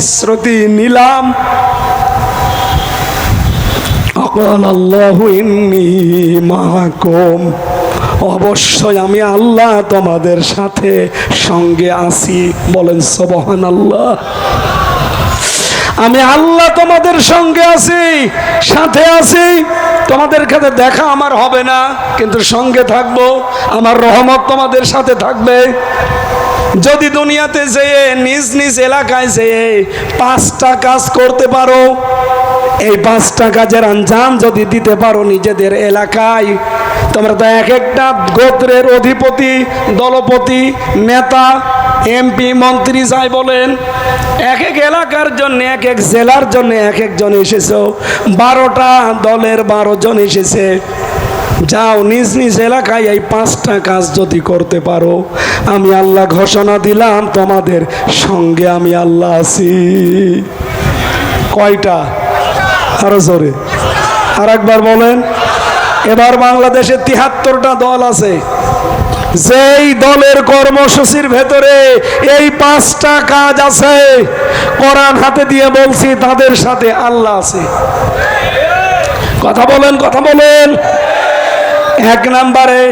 প্রতিশ্রুতি নিলাম। অকল আল্লাহ ইন্নি অবশ্যই আমি আল্লাহ তোমাদের সাথে সঙ্গে আছি। বলেন সবহান আল্লাহ আমি আল্লাহ তোমাদের সঙ্গে আছি, সাথে আছি। তোমাদের কাছে দেখা আমার হবে না, কিন্তু সঙ্গে থাকব। আমার রহমত তোমাদের সাথে থাকবে। যদি দুনিয়াতে যেয়ে নিজ নিজ এলাকায় যেয়ে পাঁচটা কাজ করতে পারো, এই পাঁচটা কাজের আঞ্জাম যদি দিতে পারো নিজেদের এলাকায়, তোমরা তো এক একটা গোত্রের অধিপতি, দলপতি, নেতা, এমপি, মন্ত্রী যাই বলেন, এক এক এলাকার জন্য, এক এক জেলার জন্য এক একজন এসেছ। বারোটা দলের বারো জন এসেছে। যাও নিজ নিজ এলাকায় এই পাঁচটা কাজ যদি করতে পারো, আমি আল্লাহ ঘোষণা দিলাম, তোমাদের সঙ্গে আমি আল্লাহ আছি। কয়টা? আরও জোরে। আর একবার বলেন। এবার বাংলাদেশে তিহাত্তরটা দল আছে। যেই দলের কর্মসূচির ভেতরে এই পাঁচটা কাজ আছে, কোরআন হাতে দিয়ে বলছি, তাদের সাথে আল্লাহ আছে। কথা বলেন কথা বলেন। এক নম্বরে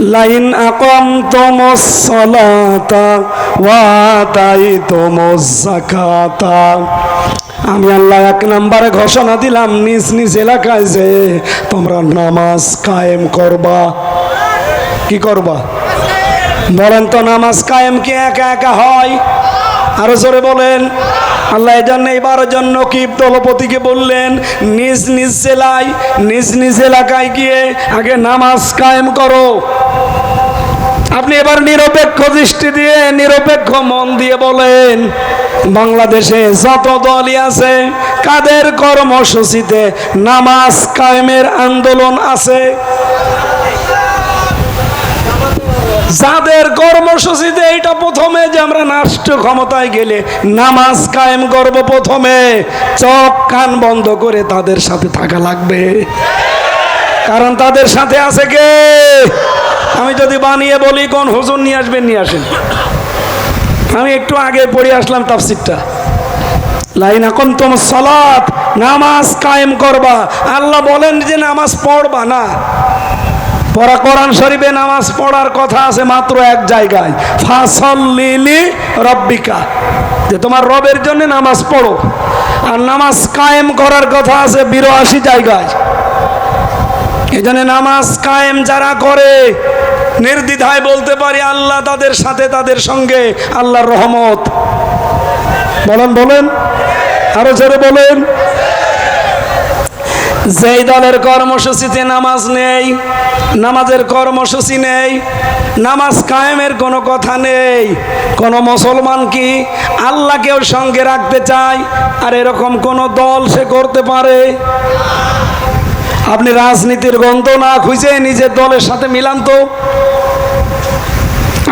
লাইন আকম তোমস সলাতা ওয়াতাই তোমস জাকাতা আমি আল্লাহ এক নম্বরে ঘোষণা দিলাম নিজ নিজ এলাকায় যে তোমরা নামাজ কায়েম করবা। কি করবা? বলেন তো নামাজ কায়েম কি একা একা হয়? আরও জোরে বলেন। আল্লাহ এই জন্য এবার জন্য কি দলপতিকে বললেন, নিজ নিজ জেলায়, নিজ নিজ এলাকায় গিয়ে আগে নামাজ কায়েম করো। আপনি এবার নিরপেক্ষ দৃষ্টি দিয়ে, নিরপেক্ষ মন দিয়ে বলেন, বাংলাদেশে যত দলই আছে, কাদের কর্মসূচিতে নামাজ কায়েমের আন্দোলন আছে? যাদের কর্মসূচিতে এটা প্রথমে যে আমরা রাষ্ট্র ক্ষমতায় গেলে নামাজ কায়েম করব প্রথমে, চোখ কান বন্ধ করে তাদের সাথে থাকা লাগবে। কারণ তাদের সাথে আছে কে? আমি যদি বানিয়ে বলি, কোন হুজুর নিয়ে আসবেন, নিয়ে আসেন। আমি একটু আগে পড়ে আসলাম তাফসিরটা। লাইন এখন তোম সলাৎ নামাজ কায়েম করবা। আল্লাহ বলেন যে নামাজ পড়বা না। পড়া কোরআন শরীফে নামাজ পড়ার কথা আছে মাত্র এক জায়গায়। ফাসল্লিলি রব্বিকা। যে তোমার রবের জন্য নামাজ পড়ো। আর নামাজ কায়েম করার কথা আছে বিরাশি জায়গায়। এই জন্য নামাজ কায়েম যারা করে, নির্দ্বিধায় বলতে পারি আল্লাহ তাদের সাথে তাদের সঙ্গে আল্লাহর রহমত। বলেন বলেন। আরও জোরে বলেন। যেই দলের কর্মসূচিতে নামাজ নেই, নামাজের কর্মসূচি নেই, নামাজ কায়েমের কোনো কথা নেই, কোনো মুসলমান কি আল্লাহকেও সঙ্গে রাখতে চায়? আর এরকম কোনো দল সে করতে পারে? আপনি রাজনীতির গন্ধ না খুঁজে নিজের দলের সাথে মিলান তো।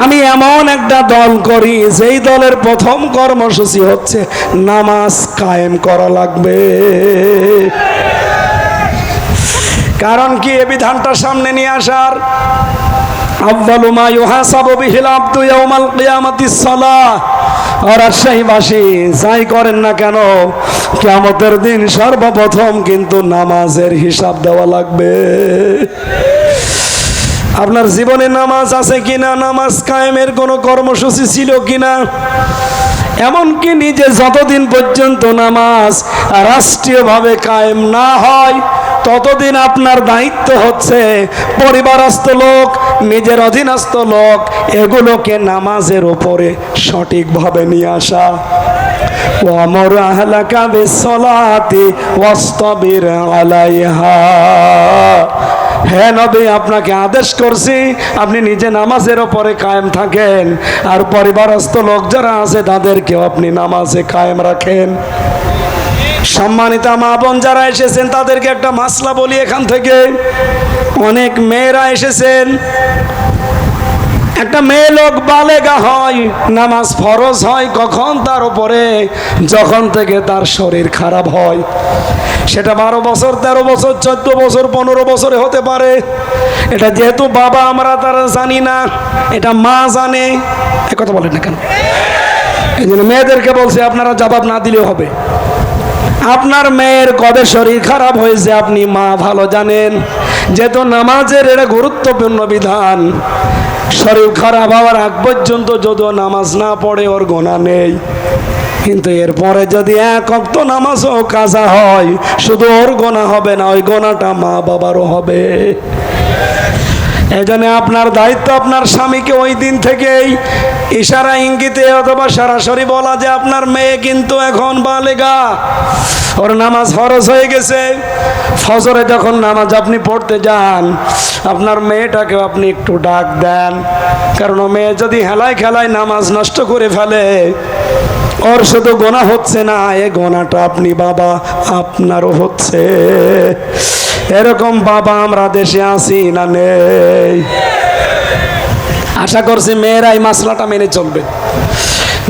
আমি এমন একটা দল করি, যেই দলের প্রথম কর্মসূচি হচ্ছে নামাজ কায়েম করা লাগবে। কারণ কি এ বিধানটা সামনে নিয়ে আসার? আব্বালু মা ইউহাসাবু বিহিল আবদু ইয়াউমাল কিয়ামাতিস সালাহ। রাজশাহীবাসী, যাই করেন না কেন, কিয়ামতের দিন সর্বপ্রথম কিন্তু নামাজের হিসাব দেওয়া লাগবে। আপনার জীবনে নামাজ আছে কিনা, নামাজ কায়েমের কোনো কর্মসূচি ছিল কিনা? এমনকি নিজে যতদিন পর্যন্ত নামাজ রাষ্ট্রীয়ভাবে কায়েম না হয় ততদিন আপনার দায়িত্ব হচ্ছে পরিবারস্থ লোক, নিজের অধীনস্থ লোক, এগুলোকে নামাজের ওপরে সঠিকভাবে নিয়ে আসা। ওয়ামর আহলাকা বিসসালাতি ওয়াসতাবির আলাইহা। হ্যাঁ নবী, আপনাকে আদেশ করছি, আপনি নিজে নামাজের ওপরে কায়েম থাকেন। আর পরিবারস্থ লোক যারা আছে, তাদেরকেও আপনি নামাজে কায়েম রাখেন। সম্মানিত মা বোন যারা এসেছেন, তাদেরকে একটা মাসলা বলি এখান থেকে। অনেক মেয়েরা এসেছেন। একটা মেয়ে লোক বালেগা হয়, নামাজ ফরজ হয়, কখন তার উপরে? যখন থেকে তার শরীর খারাপ হয়। সেটা বারো বছর, তেরো বছর, চোদ্দ বছর, পনেরো বছরে হতে পারে। এটা যেহেতু বাবা, আমরা তারা জানি না, এটা মা জানে। এ কথা বলেন না কেন? এই জন্য মেয়েদেরকে বলছে, আপনারা জবাব না দিলেও হবে। আপনার মেয়ের কবে শরীর খারাপ হয়েছে আপনি মা ভালো জানেন? যেহেতু নামাজের এটা গুরুত্বপূর্ণ বিধান। শরীর খারাপ হওয়ার আগ পর্যন্ত যদিও নামাজ না পড়ে ওর গোনা নেই। কিন্তু এরপরে যদি এক অক্ত নামাজও কাজা হয়, শুধু ওর গোনা হবে না, ওই গোনাটা মা বাবারও হবে। এই জন্য আপনার দায়িত্ব আপনার স্বামীকে ওই দিন থেকেই ইশারা ইঙ্গিতে অথবা সরাসরি বলা যে আপনার মেয়ে কিন্তু এখন বালেগা। ওর নামাজ ফরজ হয়ে গেছে। ফজরে যখন নামাজ আপনি পড়তে যান, আপনার মেয়েটাকে আপনি একটু ডাক দেন। কারণ মেয়ে যদি হেলায় খেলায় নামাজ নষ্ট করে ফেলে, ওর শুধু গোনা হচ্ছে না, এ গোনাটা আপনি বাবা, আপনারও হচ্ছে। এরকম বাবা আমরা দেশে আসি না নেই। আশা করছি মেয়েরা এই মাসলাটা মেনে চলবে।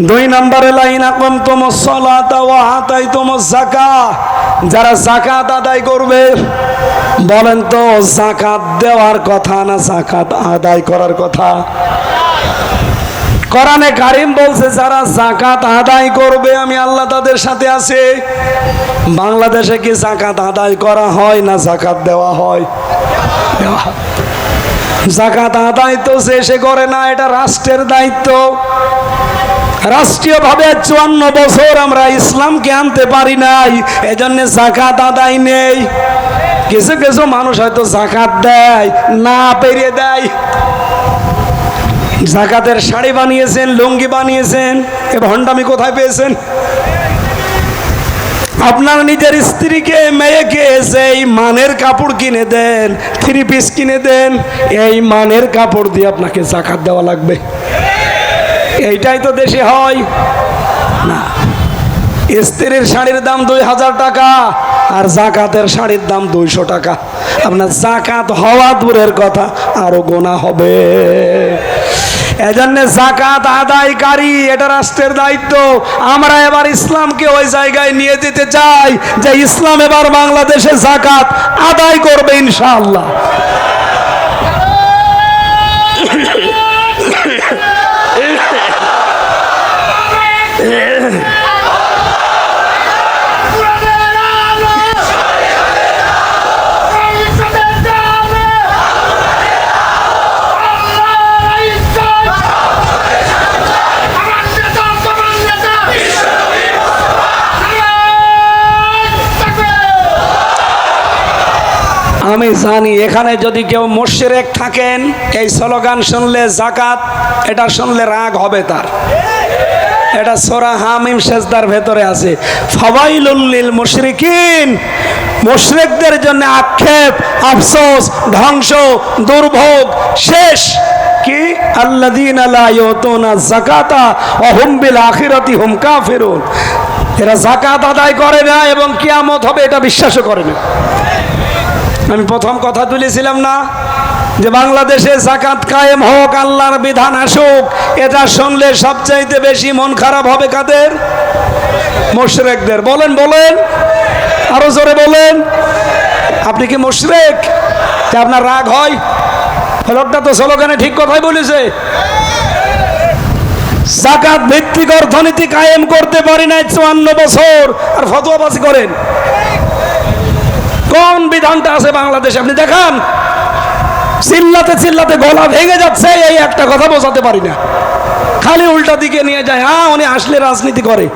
দুই নম্বরে, লাইন আকম তোম সলাতা ও হাতাই তোম জাকা যারা জাকাত আদায় করবে, বলেন তো জাকাত দেওয়ার কথা না জাকাত আদায় করার কথা? কোরআনে কারিম বলছে, যারা জাকাত আদায় করবে, আমি আল্লাহ তাদের সাথে আছে। বাংলাদেশে কি জাকাত আদায় করা হয় না জাকাত দেওয়া হয়। জাকাত আদায় তো সে সে করে না, এটা রাষ্ট্রের দায়িত্ব। রাষ্ট্রীয়ভাবে চুয়ান্ন বছর আমরা ইসলামকে আনতে পারি নাই, এজন্য জাকাত আদায় নেই। কিছু কিছু মানুষ হয়তো জাকাত দেয়, না পেরিয়ে দেয়। জাকাতের শাড়ি বানিয়েছেন, লুঙ্গি বানিয়েছেন, এ ভণ্ডামি কোথায় পেয়েছেন? আপনার নিজের স্ত্রীকে, মেয়েকে সেই মানের কাপড় কিনে দেন, থ্রি পিস কিনে দেন, এই মানের কাপড় দিয়ে আপনাকে জাকাত দেওয়া লাগবে। এইটাই তো দেশে হয়। না। স্ত্রীর শাড়ির দাম দুই হাজার টাকা, আর জাকাতের শাড়ির দাম দুইশো টাকা। আপনার জাকাত হওয়া দূরের কথা, আরও গোনা হবে। এজন্য জাকাত আদায়কারী এটা রাষ্ট্রের দায়িত্ব আমরা এবার ইসলামকে ওই জায়গায় নিয়ে যেতে চাই যে ইসলাম এবার বাংলাদেশে জাকাত আদায় করবে ইনশাআল্লাহ আমি জানি, এখানে যদি কেউ মোশেরেক থাকেন, এই স্লোগান শুনলে জাকাত এটা শুনলে রাগ হবে তার। এটা সোরা হামিম সেজদার ভেতরে আছে। ফাওয়াইলুল্লিল মুশরিকিন, মুশরিকদের জন্য আক্ষেপ, আফসোস, ধ্বংস, দুর্ভোগ, শেষ। কি? আল্লাযীনা লা ইউতুনা যাকাতা ওয়া হুম বিল আখিরাতি হুম কাফিরুন। এরা জাকাত আদায় করে না এবং কিয়ামত হবে এটা বিশ্বাসও করে না। আমি প্রথম কথা তুলেছিলাম না যে বাংলাদেশে জাকাত কায়েম হোক, আল্লাহর বিধান আসুক, এটা শুনলে সবচাইতে বেশি মন খারাপ হবে কাদের? মোশরেকদের। বলেন বলেন। আরও জোরে বলেন। আপনি কি মোশরেক? আপনার রাগ হয়? লোকটা তো স্লোগানে ঠিক কথাই বলেছে। জাকাত ভিত্তিক অর্থনীতি কায়েম করতে পারি নাই চুয়ান্ন বছর। আর ফতোয়াবাজি করেন। কোন বিধানটা আছে বাংলাদেশে? আপনি দেখান। চিল্লাতে চিল্লাতে গলা ভেঙে যাচ্ছে, এই একটা কথা বোঝাতে পারি না। খালি উল্টা দিকে নিয়ে যায় হ্যাঁ উনি আসলে রাজনীতি করে।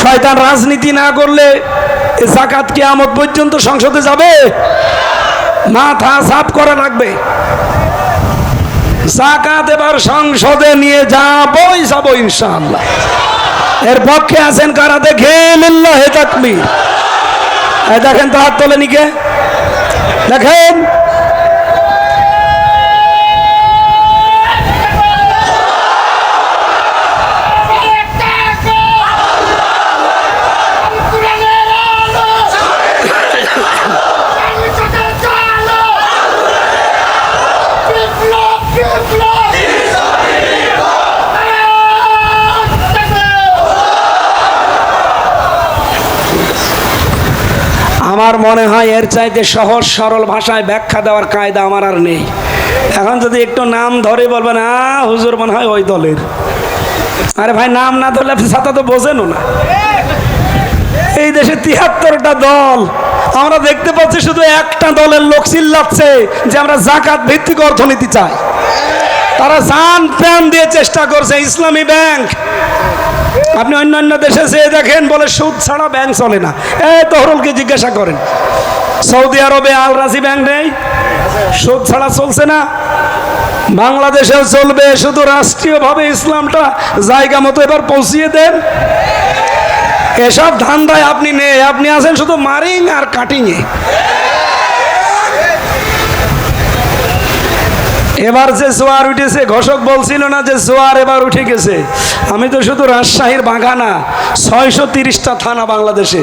শয়তান রাজনীতি না করলে জাকাত কিয়ামত পর্যন্ত সংসদে যাবে? মাথা সাফ করা লাগবে জাকাত এবার সংসদে নিয়ে যাবই, যাব ইনশাআল্লাহ। এর পক্ষে আছেন কারা? দেখে লিল্লাহে তাকবীর। দেখেন তো হাত তোলেনি কে? দেখেন। আমার মনে হয় এর চাইতে সহজ, সরল ভাষায় ব্যাখ্যা দেওয়ার কায়দা আমার আর নেই। এখন যদি একটু নাম ধরে বলবেন, আ, হুজুর মনে হয় ওই দলের। আরে ভাই, নাম না ধরলে সাথে তো বোঝেনও না। এই দেশে তিয়াত্তরটা দল। আমরা দেখতে পাচ্ছি শুধু একটা দলের লোক চিল্লাচ্ছে যে আমরা জাকাত ভিত্তিক অর্থনীতি চাই। তারা জান প্রাণ দিয়ে চেষ্টা করছে, ইসলামী ব্যাংক। আপনি অন্য অন্য দেশে যেয়ে দেখেন, বলে সুদ ছাড়া ব্যাংক চলে না। এই তহরুলকে জিজ্ঞাসা করেন, সৌদি আরবে আল রাজি ব্যাংক নেই? সুদ ছাড়া চলছে না? বাংলাদেশেও চলবে, শুধু রাষ্ট্রীয়ভাবে ইসলামটা জায়গা মতো এবার পৌঁছিয়ে দেন। এসব ধান্দায় আপনি নেই, আপনি আছেন শুধু মারিং আর কাটিংয়ে এবার যে জোয়ার উঠেছে, ঘোষক বলছিল না যে জোয়ার এবার উঠে গেছে। আমি তো শুধু রাজশাহীর বাগানা, ছয়শো তিরিশটা থানা বাংলাদেশে।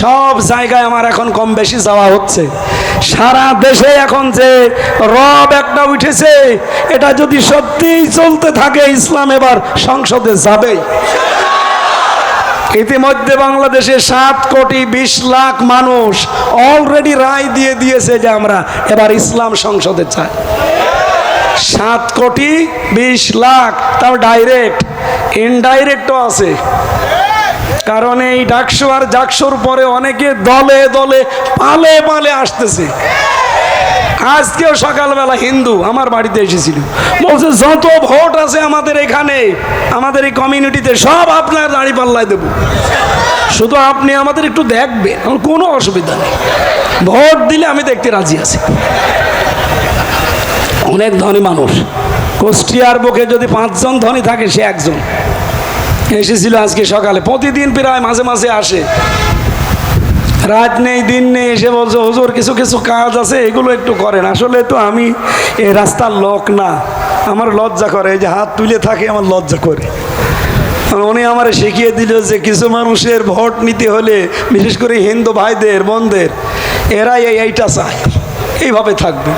সব জায়গায় আমার এখন কম বেশি যাওয়া হচ্ছে। সারা দেশে এখন যে রব একটা উঠেছে, এটা যদি সত্যিই চলতে থাকে, ইসলাম এবার সংসদে যাবেই ইতিমধ্যে বাংলাদেশে সাত কোটি বিশ লাখ মানুষ অলরেডি রায় দিয়ে দিয়েছে যে আমরা এবার ইসলাম সংসদে চাই। সাত কোটি বিশ লাখ, তাও ডাইরেক্ট ইনডাইরেক্টও আছে। কারণ এই ডাকসু আর জাকসুর পরে অনেকে দলে দলে পালে পালে আসতেছে। আজকেও সকালবেলা হিন্দু আমার বাড়িতে এসেছিল। বলছে, যত ভোট আছে আমাদের এখানে, আমাদের এই কমিউনিটিতে সব আপনার দাঁড়ি পাল্লায় দেবো। শুধু আপনি আমাদের একটু দেখবেন, আমার কোনো অসুবিধা নেই। ভোট দিলে আমি দেখতে রাজি আছি। অনেক ধনী মানুষ। কুষ্টিয়ার বুকে যদি পাঁচজন ধনী থাকে, সে একজন। এসেছিল আজকে সকালে। প্রতিদিন প্রায় মাঝে মাঝে আসে। রাত নেই, দিন নেই, এসে বলছে, হুজুর, কিছু কিছু কাজ আছে, এগুলো একটু করেন। আসলে তো আমি এই রাস্তার লোক না। আমার লজ্জা করে, এই যে হাত তুলে থাকে, আমার লজ্জা করে। উনি আমার শিখিয়ে দিল যে কিছু মানুষের ভোট নিতে হলে, বিশেষ করে হিন্দু ভাইদের, বোনদের, এরাই এই এইটা চায়। এইভাবে থাকবে।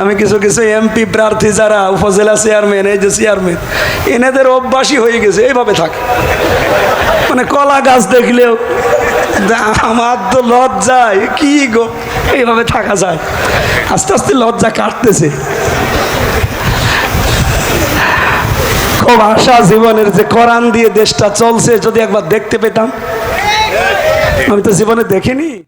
আমি কিছু কিছু এমপি প্রার্থী যারা উপজেলা চেয়ারম্যান এই যে চেয়ারম্যান এনাদের অভ্যাসই হয়ে গেছে, এইভাবে থাকে। মানে কলা গাছ দেখলেও আমার তো লজ্জায় কি গো? এইভাবে থাকা যায়। আস্তে আস্তে লজ্জা কাটতেছে। খুব আশা জীবনের যে কোরআন দিয়ে দেশটা চলছে, যদি একবার দেখতে পেতাম। আমি তো জীবনে দেখিনি।